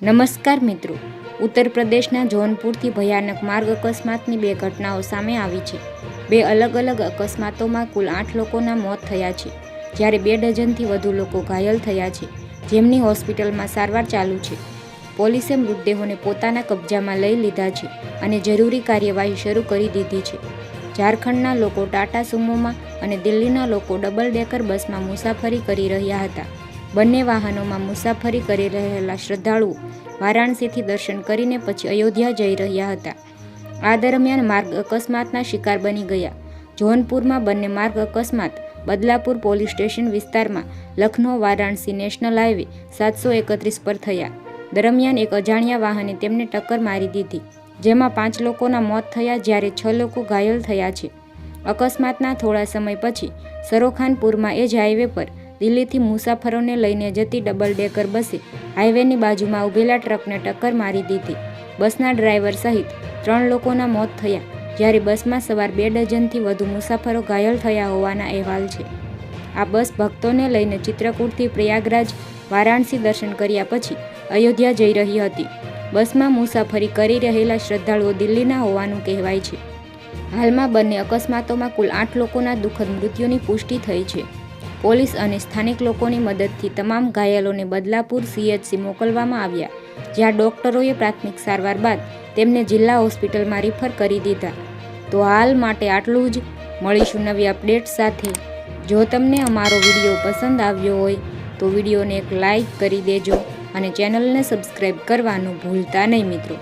નમસ્કાર મિત્રો. ઉત્તર પ્રદેશના જૌનપુરથી ભયાનક માર્ગ અકસ્માતની બે ઘટનાઓ સામે આવી છે. બે અલગ અલગ અકસ્માતોમાં કુલ આઠ લોકોના મોત થયા છે, જ્યારે બે ડઝનથી વધુ લોકો ઘાયલ થયા છે, જેમની હોસ્પિટલમાં સારવાર ચાલુ છે. પોલીસે મૃતદેહોને પોતાના કબજામાં લઈ લીધા છે અને જરૂરી કાર્યવાહી શરૂ કરી દીધી છે. ઝારખંડના લોકો ટાટા સુમોમાં અને દિલ્હીના લોકો ડબલ ડેકર બસમાં મુસાફરી કરી રહ્યા હતા. બંને વાહનોમાં મુસાફરી કરી રહેલા શ્રદ્ધાળુઓ વારાણસીથી દર્શન કરીને પછી અયોધ્યા જઈ રહ્યા હતા. આ દરમિયાન માર્ગ અકસ્માતના શિકાર બની ગયા. જૌનપુરમાં બંને માર્ગ અકસ્માત. બદલાપુર પોલીસ સ્ટેશન વિસ્તારમાં લખનૌ વારાણસી નેશનલ હાઈવે સાતસો એકત્રીસ પર થયા. દરમિયાન એક અજાણ્યા વાહને તેમને ટક્કર મારી દીધી, જેમાં પાંચ લોકોના મોત થયા જ્યારે છ લોકો ઘાયલ થયા છે. અકસ્માતના થોડા સમય પછી સરોખાનપુરમાં એ જ હાઈવે પર દિલ્હીથી મુસાફરોને લઈને જતી ડબલ ડેકર બસે હાઈવેની બાજુમાં ઊભેલા ટ્રકને ટક્કર મારી દીધી. બસના ડ્રાઈવર સહિત ત્રણ લોકોના મોત થયા, જ્યારે બસમાં સવાર બે ડઝનથી વધુ મુસાફરો ઘાયલ થયા હોવાના અહેવાલ છે. આ બસ ભક્તોને લઈને ચિત્રકૂટથી પ્રયાગરાજ વારાણસી દર્શન કર્યા પછી અયોધ્યા જઈ રહી હતી. બસમાં મુસાફરી કરી રહેલા શ્રદ્ધાળુઓ દિલ્હીના હોવાનું કહેવાય છે. હાલમાં બંને અકસ્માતોમાં કુલ આઠ લોકોના દુઃખદ મૃત્યુની પુષ્ટિ થઈ છે. પોલીસ અને સ્થાનિક લોકોની મદદથી તમામ ઘાયલોને બદલાપુર સીએચસી મોકલવામાં આવ્યા, જ્યાં ડોક્ટરોએ પ્રાથમિક સારવાર બાદ તેમને જિલ્લા હોસ્પિટલમાં રિફર કરી દીધા. તો હાલ માટે આટલું જ. મળીશું નવી અપડેટ સાથે. જો તમને અમારો વીડિયો પસંદ આવ્યો હોય, તો વિડીયોને એક લાઈક કરી દેજો અને ચેનલને સબસ્ક્રાઈબ કરવાનું ભૂલતા નહીં મિત્રો.